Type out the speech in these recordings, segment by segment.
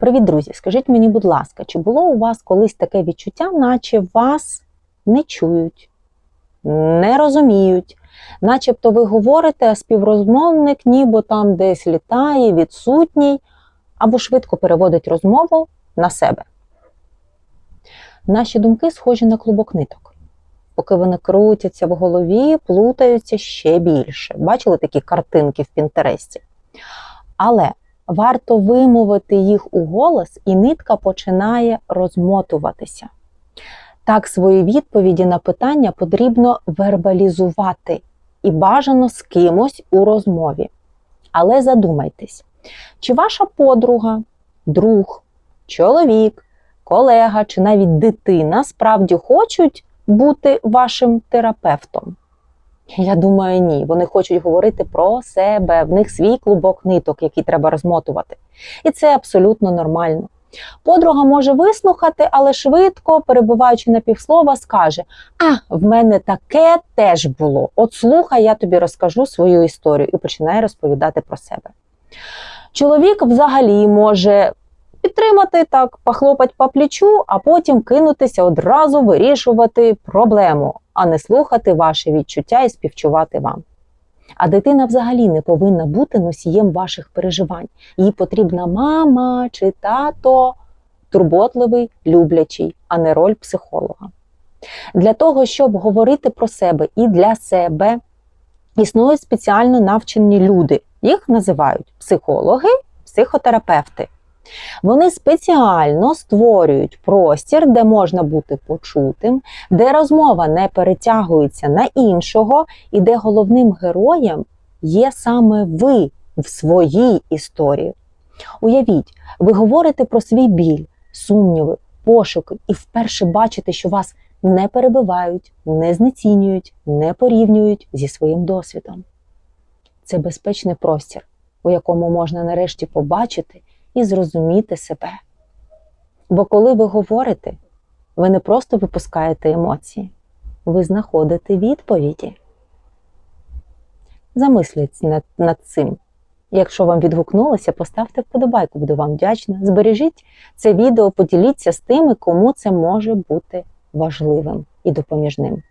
Привіт, друзі! Скажіть мені, будь ласка, чи було у вас колись таке відчуття, наче вас не чують, не розуміють, начебто ви говорите, а співрозмовник ніби там десь літає, відсутній, або швидко переводить розмову на себе? Наші думки схожі на клубок ниток. Поки вони крутяться в голові, плутаються ще більше. Бачили такі картинки в Пінтересті? Але варто вимовити їх у голос, і нитка починає розмотуватися. Так, свої відповіді на питання потрібно вербалізувати і бажано з кимось у розмові. Але задумайтесь, чи ваша подруга, друг, чоловік, колега чи навіть дитина справді хочуть бути вашим терапевтом? Я думаю, ні. Вони хочуть говорити про себе, в них свій клубок ниток, який треба розмотувати. І це абсолютно нормально. Подруга може вислухати, але швидко, перебуваючи на півслова, скаже: А, в мене таке теж було. От слухай, я тобі розкажу свою історію і починає розповідати про себе. Чоловік взагалі може підтримати так, похлопать по плечу, а потім кинутися одразу вирішувати проблему, а не слухати ваші відчуття і співчувати вам. А дитина взагалі не повинна бути носієм ваших переживань. Їй потрібна мама чи тато, турботливий, люблячий, а не роль психолога. Для того, щоб говорити про себе і для себе, існують спеціально навчені люди. Їх називають психологи, психотерапевти. Вони спеціально створюють простір, де можна бути почутим, де розмова не перетягується на іншого, і де головним героєм є саме ви в своїй історії. Уявіть, ви говорите про свій біль, сумніви, пошуки, і вперше бачите, що вас не перебивають, не знецінюють, не порівнюють зі своїм досвідом. Це безпечний простір, у якому можна нарешті побачити і зрозуміти себе. Бо коли ви говорите, ви не просто випускаєте емоції, ви знаходите відповіді. Замисліться над, над цим. Якщо вам відгукнулося, поставте вподобайку, буду вам вдячна. Збережіть це відео, поділіться з тими, кому це може бути важливим і допоміжним.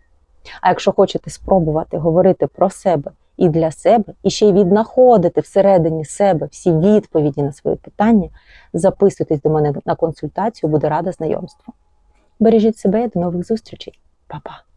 А якщо хочете спробувати говорити про себе і для себе, і ще й віднаходити всередині себе всі відповіді на свої питання, записуйтесь до мене на консультацію, буду рада знайомству. Бережіть себе і до нових зустрічей. Па-па!